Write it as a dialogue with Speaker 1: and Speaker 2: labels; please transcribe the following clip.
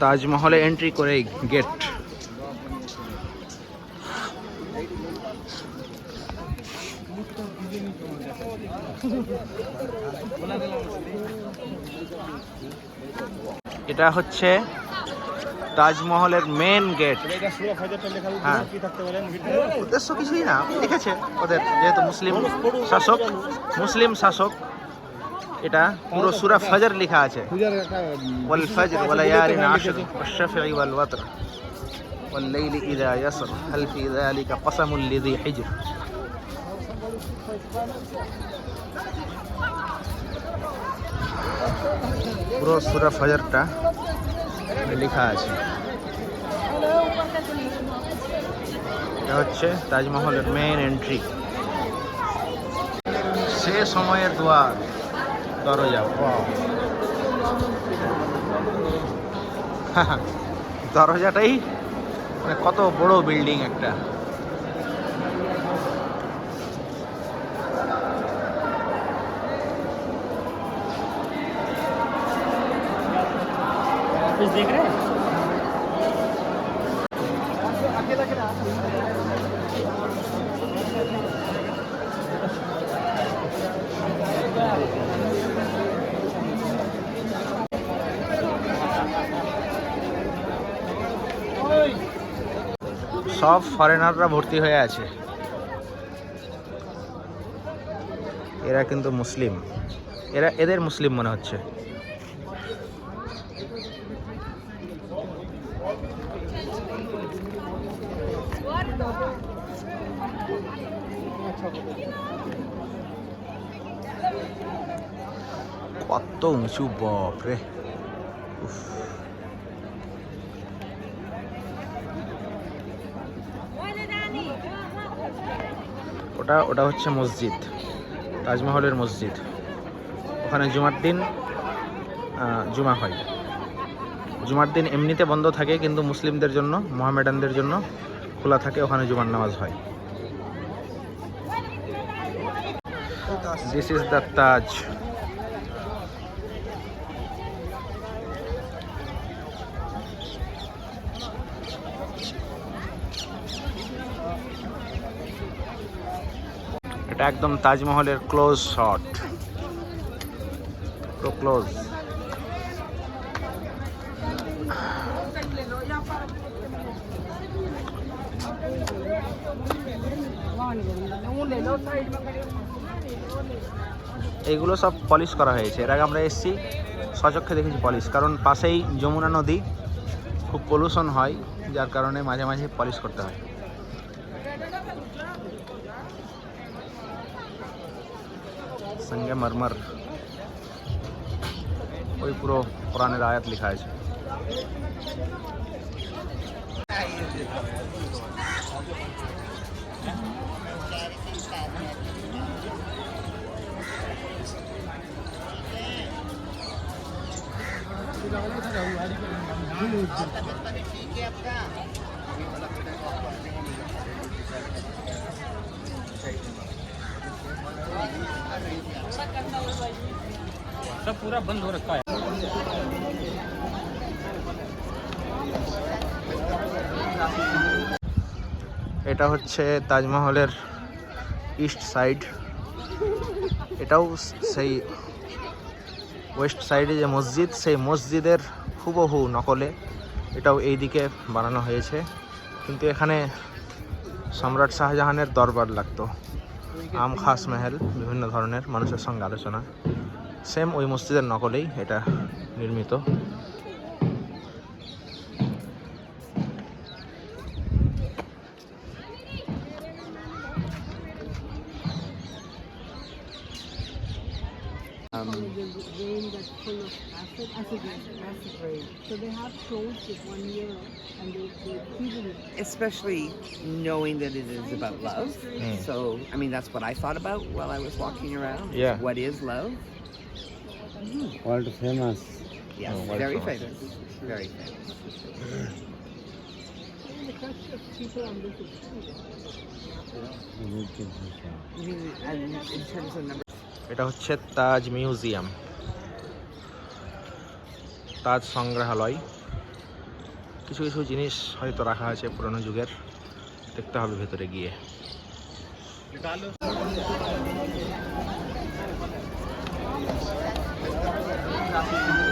Speaker 1: তাজমহলে entry করে gate এটা হচ্ছে তাজমহলের মেন গেট হ্যাঁ। উদ্দেশ্য কিছুই না লিখেছে ওদের, যেহেতু মুসলিম শাসক মুসলিম শাসক। এটা পুরো সূরা ফজর লেখা আছে।
Speaker 2: ওয়াল ফজর
Speaker 1: ওয়াল ইয়ালিন আশর ওয়াশ-শাফি ওয়াল ওয়াতর। ওয়াল লাইলি ইযা ইয়াসর হাল ফি যালিকা কসামুল লিযি হিজর। পুরো সূরা ফজরটা লেখা আছে। এটা হচ্ছে তাজমহলের মেইন এন্ট্রি সে সময়ের দ্বার দরজা Wow. দরজাটাই মানে কত বড় বিল্ডিং একটা
Speaker 2: ऑफिस देख रहे हैं
Speaker 1: সব ফরেনাররা ভর্তি হয়ে আছে। এরা কিন্তু মুসলিম। এরা, এদের মুসলিম মনে হচ্ছে। কত উঁচু, বাপরে। উফ। ওটা ওটা হচ্ছে মসজিদ, তাজমহলের মসজিদ। ওখানে জুমার দিন জুমা হয়। জুমার দিন এমনিতে বন্ধ থাকে, কিন্তু মুসলিমদের জন্য, মোহামেডানদের জন্য খোলা থাকে, ওখানে জুমার নামাজ হয়। দিস ইজ দ্য তাজ এটা একদম তাজমহলের ক্লোজ শট পুরো ক্লোজ এইগুলো সব পলিশ করা হয়েছে। এর আগে আমরা এসেছি, সচক্ষে দেখেছি পলিশ কারণ পাশেই যমুনা নদী, খুব পলিউশন হয়, যার কারণে মাঝে মাঝে পলিশ করতে হয়। সঙ্গে মরমর ওই পুরো কোরআনের আয়াত লেখা আছে
Speaker 2: सब पूरा बंद हो रखा है
Speaker 1: এটা হচ্ছে তাজমহলের ইস্ট সাইড এটাও সেই ওয়েস্ট সাইডে যে মসজিদ সেই মসজিদের হুবহু নকলে এটাও এই দিকে বানানো হয়েছে কিন্তু এখানে সম্রাট শাহজাহানের দরবার লাগতো আম খাস মেহেল বিভিন্ন ধরনের মানুষের সঙ্গে আলোচনা সেম ওই মসজিদের নকলেই এটা নির্মিত
Speaker 3: Um, the rain that's full of acid, acid rain, acid rain. So they have closed it one year and they, they're keeping it.
Speaker 4: especially knowing that it is about love.
Speaker 1: Mm.
Speaker 4: So, I mean, that's what I thought about while I was walking around.
Speaker 1: Yeah.
Speaker 4: What is love?
Speaker 2: Mm. World famous.
Speaker 4: Yes,
Speaker 1: oh, world
Speaker 4: very
Speaker 1: famous.
Speaker 4: famous. Very famous.
Speaker 1: এটা হচ্ছে তাজ museum তাজ সংগ্রহালয় কিছু কিছু জিনিস হয়তো রাখা আছে পুরনো যুগের দেখতে হবে ভেতরে গিয়ে
Speaker 2: এটা Thank you.